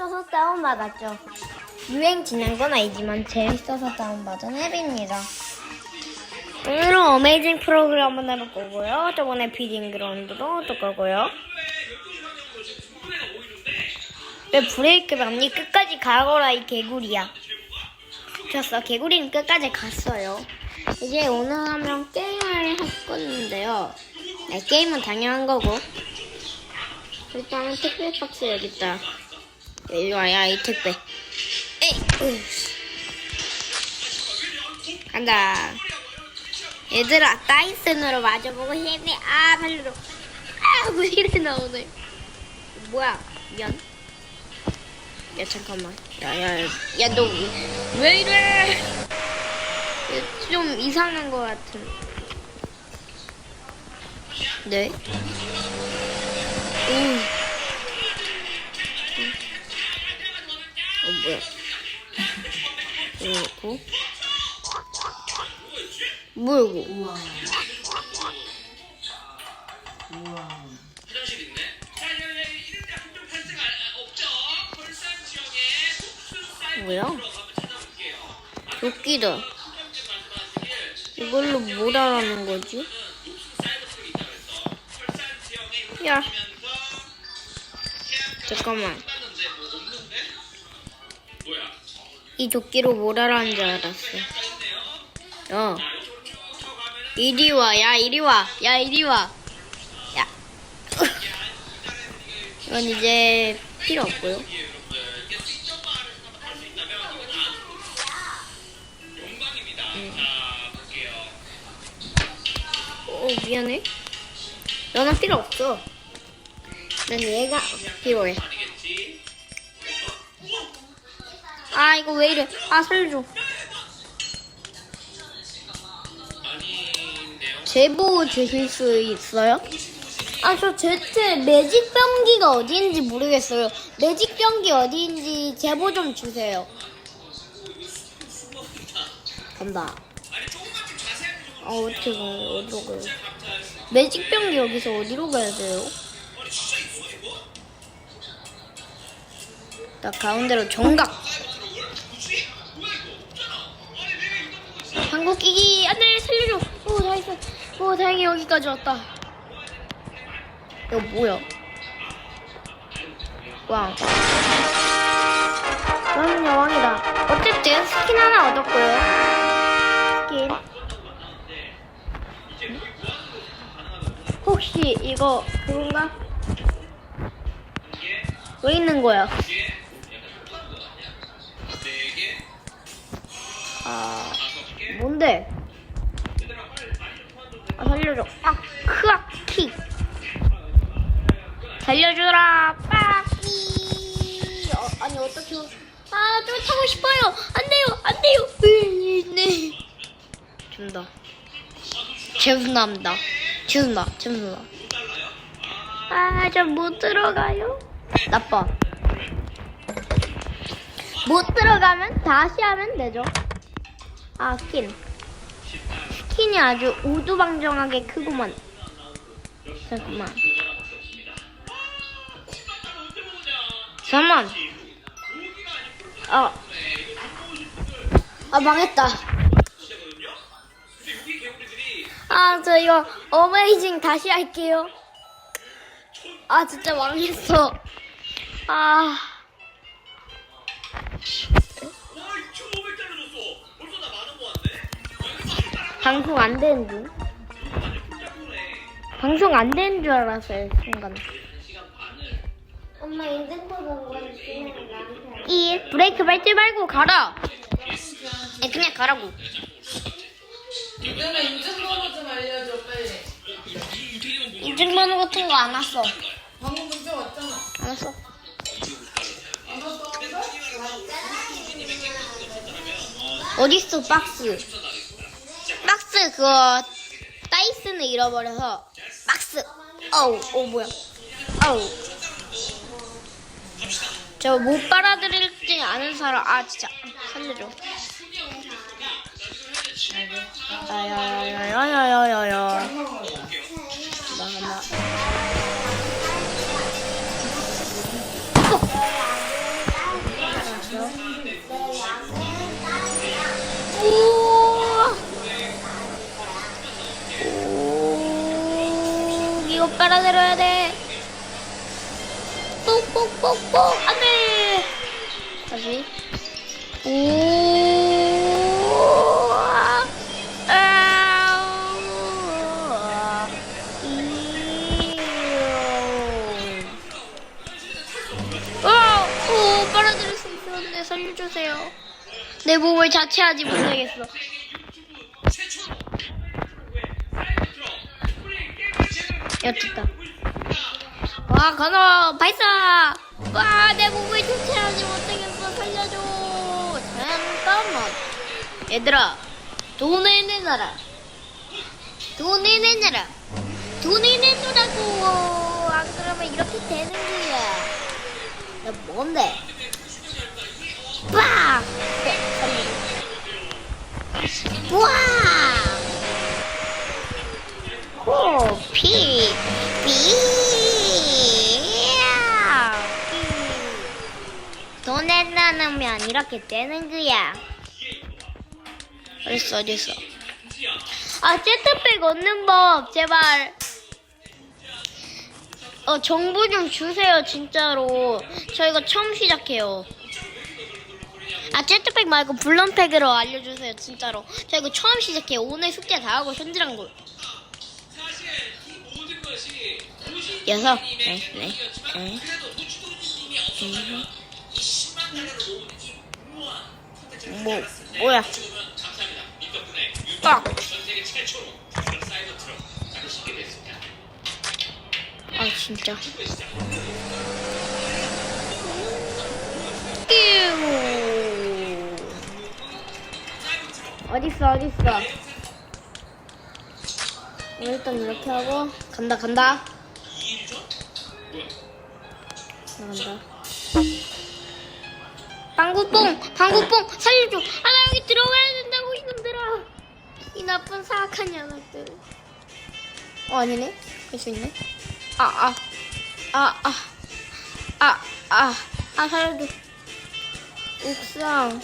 재밌어서 다운받았죠. 유행 지난 건 아니지만 재밌어서 다운받은 앱입니다. 오늘은 어메이징 프로그램 한번 해볼 거고요. 저번에 비딩 그라운드도 또 거고요. 왜 브레이크 밟니? 끝까지 가거라 이 개구리야. 좋았어. 개구리는 끝까지 갔어요. 이제 오늘 하면 게임을 할 건데요. 네, 게임은 당연한 거고. 일단은 택배 박스 여기 있다. 이리 와야 이 택배. 에이, 으. 간다. 얘들아, 다이슨으로 맞아보고 싶네. 아, 살려줘. 아, 왜 이래 나오네. 뭐야, 미안. 야, 잠깐만. 야, 야, 야, 너 왜 이래? 얘좀 이상한 것 같은. 네. 음. 뭐야? 그리고 뭐야 이거? 뭐야? 웃기다. 이걸로 뭘 하라는 거지? 야. 잠깐만. 이 조끼로 뭐라라는 줄 알았어. 어. 이리 와, 야, 이리 와, 야, 이리 와. 야. 이건 이제 필요 없고요. 오, 미안해. 너는 필요 없어. 난 얘가 필요해. 아, 이거 왜 이래. 아, 살려줘. 제보 주실 수 있어요? 아, 저 제트 매직 병기가 어디인지 모르겠어요. 매직 병기 어디인지 제보 좀 주세요. 간다. 아, 어떻게 가요? 어디로 가요? 매직 병기 여기서 어디로 가야 돼요? 나 가운데로 정각. 사이버트럭을? 뭐지? 뭐야 이거? 없잖아. 아니 내가 한국 끼기 안돼 살려줘. 오 다행이다. 오 다행히 여기까지 왔다. 이거 뭐야? 왕. 왕은 여왕이다. 어쨌든 스킨 하나 얻었고요. 스킨. 혹시 이거 그건가? 왜 있는 거야? 아 뭔데? 아, 살려줘. 아, 크악, 킥. 살려주라, 빠끼. 어, 아니, 어떻게. 아, 쫓아고 싶어요. 안 돼요, 안 돼요. 으이, 네. 준다. 죄송합니다. 죄송합니다. 죄송합니다. 아, 저 못 들어가요. 나빠. 못 들어가면 다시 하면 되죠. 아, 스 킨. 스킨이 아주 우두방정하게 크구만. 잠깐만. 잠깐만. 아. 아, 망했다. 아, 저 이거 어메이징 다시 할게요. 아, 진짜 망했어. 아, 방송 안 되는 줄. 방송 안 되는 줄 알았어요, 순간. 엄마 인증코드 이 브레이크 밟지 말고 가라. 에 그냥 가라고. 누나 인증번호 좀 알려줘 빨리. 인증번호 같은 거 안 왔어. 방금 문자 왔잖아. 안 왔어. 안 왔다는데? 어딨어 박스? 박스 그거 다이슨을 잃어버려서 박스. 어우, 어 뭐야? 어우. 저 못 빨아들일지 아는 사람 아 진짜 살려줘. 야야야야야야야 빨아들여야 돼. 뽁뽁뽁뽁 안 돼. 다시. 오. 아. 오, 빨아들일 수 있었는데 살려주세요. 내 몸을 자체하지 못하겠어. 야, 됐다. 와, 가나, 발사! 와, 내 몸을 자체하지 못하겠어. 살려줘. 잠깐만. 얘들아, 돈을 내놔라. 돈을 내놔라. 돈을 내놓으라고. 안 그러면 이렇게 되는 거야. 야, 뭔데? 빡! 이렇게 되는 거야. 어딨어, 어딨어. 아, 제트백 얻는 법, 제발. 어, 정보 좀 주세요, 진짜로. 저희가 처음 시작해요. 아, 제트팩 말고 블런팩으로 알려주세요, 진짜로. 저 이거 처음 시작해요. 오늘 숙제 다 하고 현질한 거. 여섯, 네, 네, 네. 음. 뭐, 뭐야. 빡! 아, 진짜. 어딨어, 어딨어. 일단 이렇게 하고, 간다, 간다. 나간다. 방구뽕! 방구뽕! 살려줘! 아, 나 여기 들어가야 된다고, 이놈들아! 이 나쁜 사악한 녀석들. 어, 아니네? 할수 있네? 아, 아. 아, 아. 아, 아. 아, 살려줘. 옥상.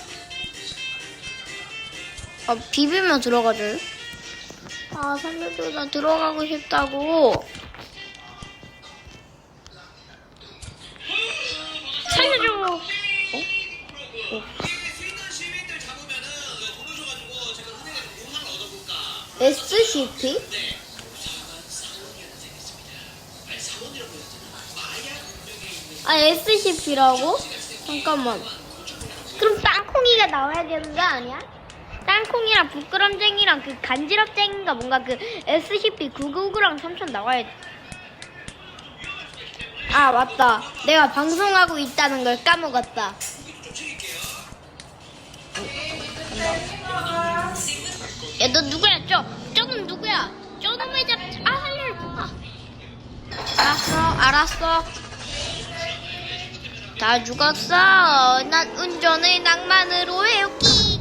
아, 비비면 들어가줘요? 아, 살려줘. 나 들어가고 싶다고. SCP? 아, SCP라고? 잠깐만. 그럼 땅콩이가 나와야 되는 거 아니야? 땅콩이랑 부끄럼쟁이랑 그 간지럽쟁이가 뭔가 그 SCP-999랑 삼촌 나와야 돼. 아, 맞다. 내가 방송하고 있다는 걸 까먹었다. 야, 너 누구야, 저? 저는 누구야? 저놈의 잡, 아, 살려. 아. 알았어, 알았어. 다 죽었어. 난 운전을 낭만으로 해오기.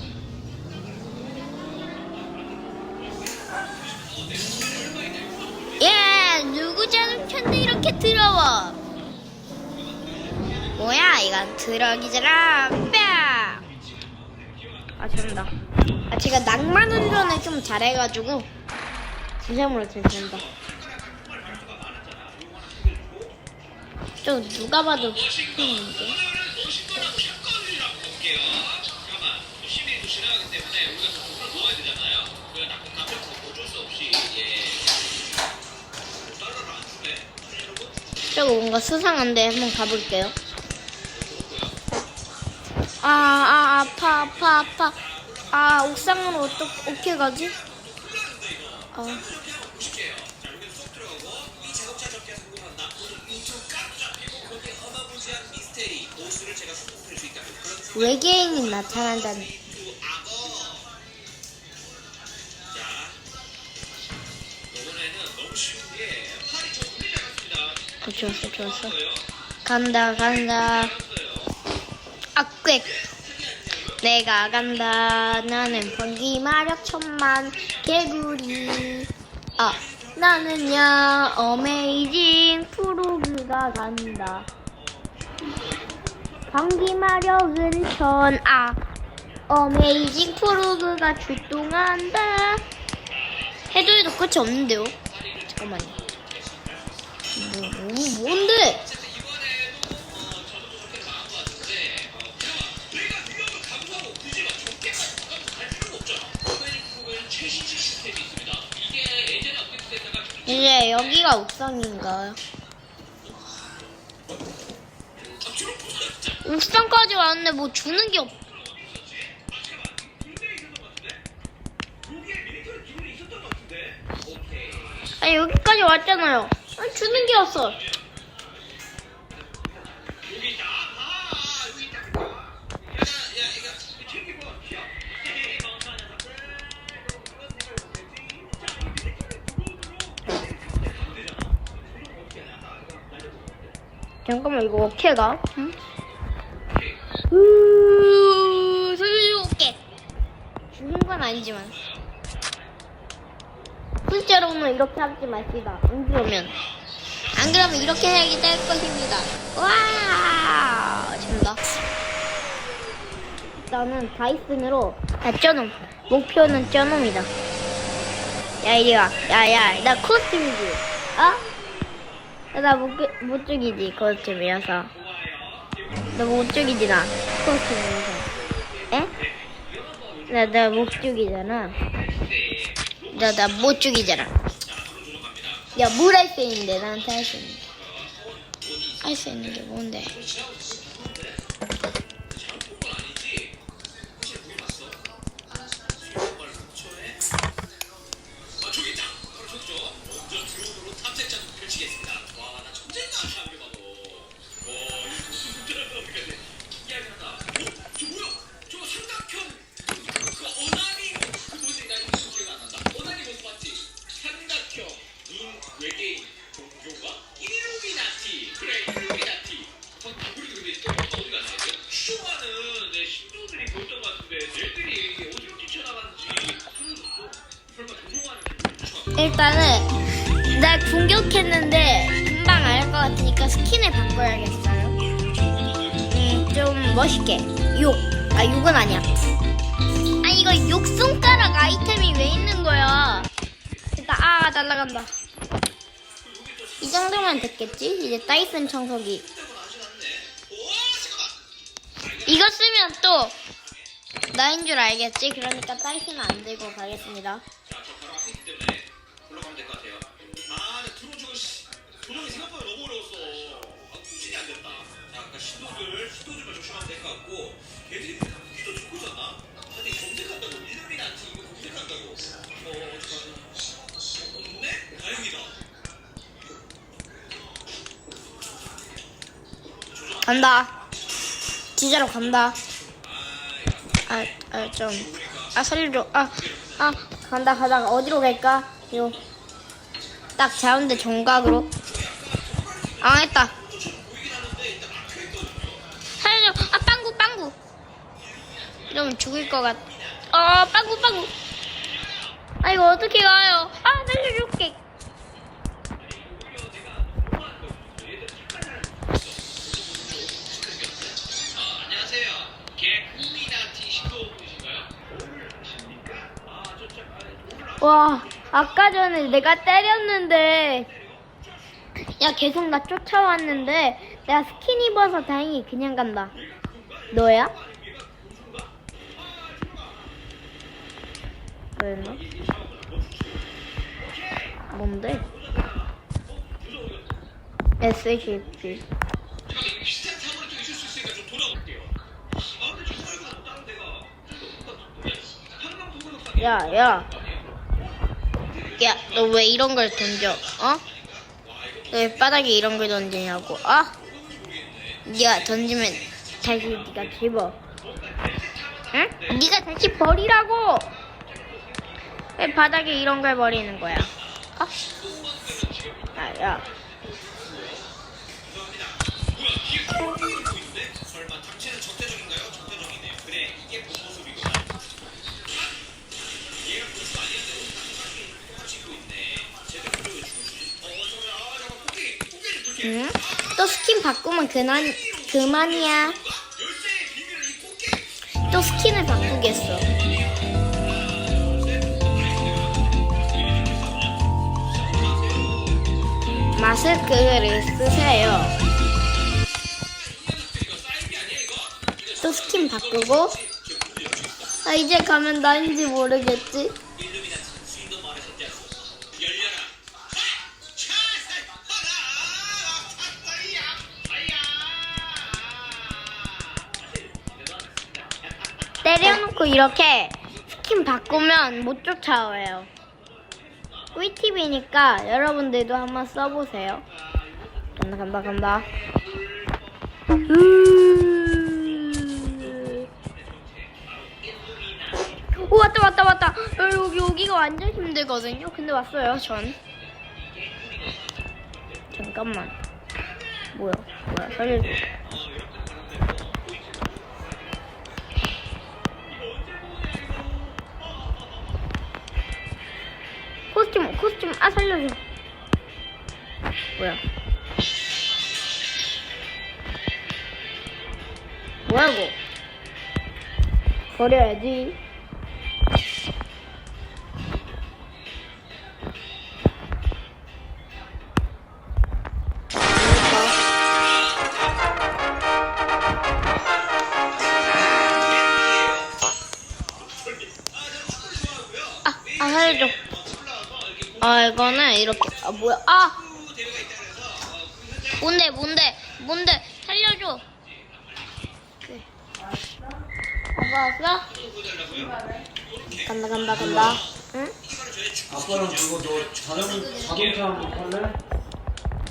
예, 누구 자동차인데 이렇게 더러워? 뭐야, 이건 트럭이잖아. 뺨! 아, 죄송합니다. 아, 제가 낭만 운전을 좀 잘해가지고, 진짜로 죄송합니다. 저 누가 봐도 핑인데. 저거 뭔가 수상한데 한번 가볼게요. 아, 아, 아파, 아파, 아파. 아, 옥상으로 어떻게, 어떻게 가지? 아. 외계인이 나타난다는. 어, 좋았어, 좋았어. 간다, 간다. 아, 꽥. 내가 간다. 나는 번기 마력 천만 개구리. 아, 나는야 어메이징 프로그가 간다. 방기 마력은 천, 아, 어메이징 프로그가 출동한다. 해도 해도 끝이 없는데요? 잠깐만요. 뭐, 뭔데? 여기가 옥상인가요? 옥상까지 왔는데 뭐 주는 게 없. 아니 여기까지 왔잖아요. 아니 주는 게 없어. 잠깐만 이거 어떻게 가? 응? 으, 살려줄게. 죽은 건 아니지만. 실제로는 이렇게 하지 마시다. 안 그러면. 안 그러면 이렇게 해야지 될 것입니다. 와! 된다. 일단은 다이슨으로 야 쩌놈 목표는 쩌놈이다 야 이리와 야야 나 코스튬이지 어? 나 못 못 죽이지 코스튬이어서. 너못 죽이지 나. 코스튬이어서 에? 나 나 못 죽이잖아. 나 나 못 죽이잖아. 야 뭘 할 수 있는데? 나한테 할 수 있는 할수 있는 게 뭔데 일단은 나 공격했는데 금방 알 것 같으니까 스킨을 바꿔야겠어요. 음, 좀 멋있게. 욕. 아, 욕은 아니야. 아, 이거 욕 손가락 아이템이 왜 있는 거야? 일단, 아, 날라간다. 이 정도면 됐겠지? 이제 다이슨 청소기. 이거 쓰면 또 나인 줄 알겠지? 그러니까 다이슨은 안 들고 가겠습니다. 간다. 진짜로 간다. 아, 아, 좀. 아, 살려줘. 아, 아, 간다, 가다가 어디로 갈까? 이거. 딱 자운데 정각으로. 아, 했다. 살려줘. 아, 빵구, 빵구. 이러면 죽을 것 같. 어, 빵구, 빵구. 아, 이거 어떻게 가요? 아, 살려줄게. 아, 안녕하세요. 개구미나티 신도분이신가요? 아, 저, 저, 아, 몰라. 와, 아까 전에 내가 때렸는데, 야, 계속 나 쫓아왔는데, 내가 스킨 입어서 다행히 그냥 간다. 너야? 너였나? 뭔데? SCP. 야, 야. 야, 너 왜 이런 걸 던져? 어? 너왜 바닥에 이런 걸 던지냐고? 아? 네가 던지면 다시 네가 집어. 응? 네가 다시 버리라고. 왜 바닥에 이런 걸 버리는 거야? 어? 아, 야. 응? 또 스킨 바꾸면 그만 그만이야. 또 스킨을 바꾸겠어. 마스크를 쓰세요. 또 스킨 바꾸고 아 이제 가면 나인지 모르겠지. 이렇게 스킨 바꾸면 못 쫓아와요. 꿀팁이니까 여러분들도 한번 써보세요. 간다 간다 간다. 음. 오 왔다 왔다 왔다. 어, 여기 여기가 완전 힘들거든요. 근데 왔어요 전. 잠깐만. 뭐야 뭐야 살려줘. 코스튬 코스튬 아 살려줘. 뭐야? 뭐야 이거? 버려야지. 이거는 이렇게 아 뭐야 아 뭔데 뭔데 뭔데 살려줘. 아빠 왔어? 간다 간다 간다. 응? 아빠랑 그거 너 자전, 자동차 한번 탈래?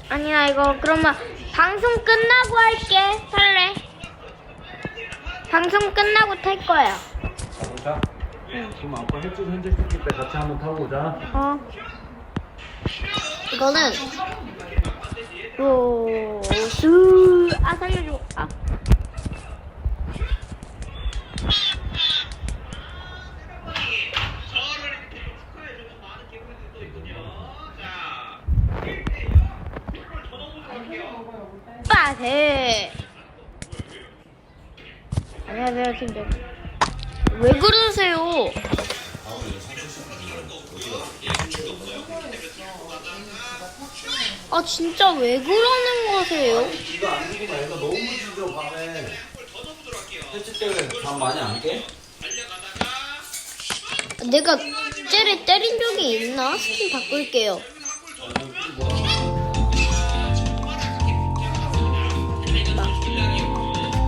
아니야 이거 그러면 방송 끝나고 할게 탈래 방송 끝나고 탈 거야 자동차? 그럼 아빠 햇빛 현재 시킬 때 같이 한번 타고 오자. 어 이거는 오수아 살려줘. 아. 빠세 안녕하세요 팀장. 왜 그러세요 아 진짜 왜 그러는 거세요? 이거 안 되구나. 얘가 너무 지져 밤에. 햇빛 때문에 잠 많이 안 깨? 내가 쟤를 때린 적이 있나? 스킨 바꿀게요.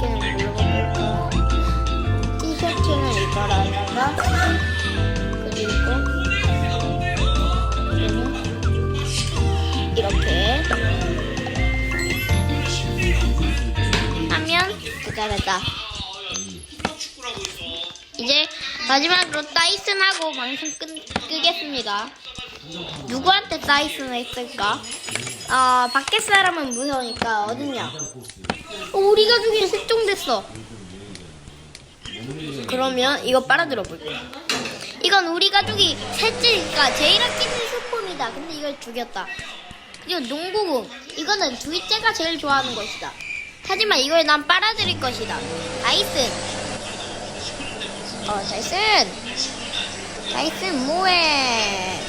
스킨을 골라볼까? 티셔츠는 이거라다가 하면 기다렸다. 이제 마지막으로 다이슨하고 방송 끄, 끄겠습니다. 누구한테 다이슨을 했을까? 아 밖에 사람은 무서우니까 어딨냐? 어, 우리 가족이 실종됐어. 그러면 이거 빨아들어 볼게. 이건 우리 가족이 셋째니까 제일 아끼는 슈퍼입니다. 근데 이걸 죽였다. 그리고 농구공. 이거는 둘째가 제일 좋아하는 것이다. 하지만 이걸 난 빨아들일 것이다. 다이슨. 어, 다이슨! 다이슨 뭐해?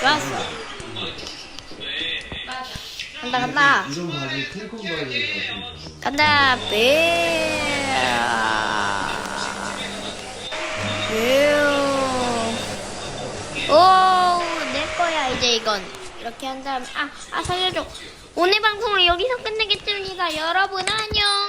좋았어. 간다, 간다. 이런 바지 바지 간다, 배. 오, 내 거야, 이제 이건. 이렇게 한 다음에, 아, 아, 살려줘. 오늘 방송을 여기서 끝내겠습니다. 여러분, 안녕.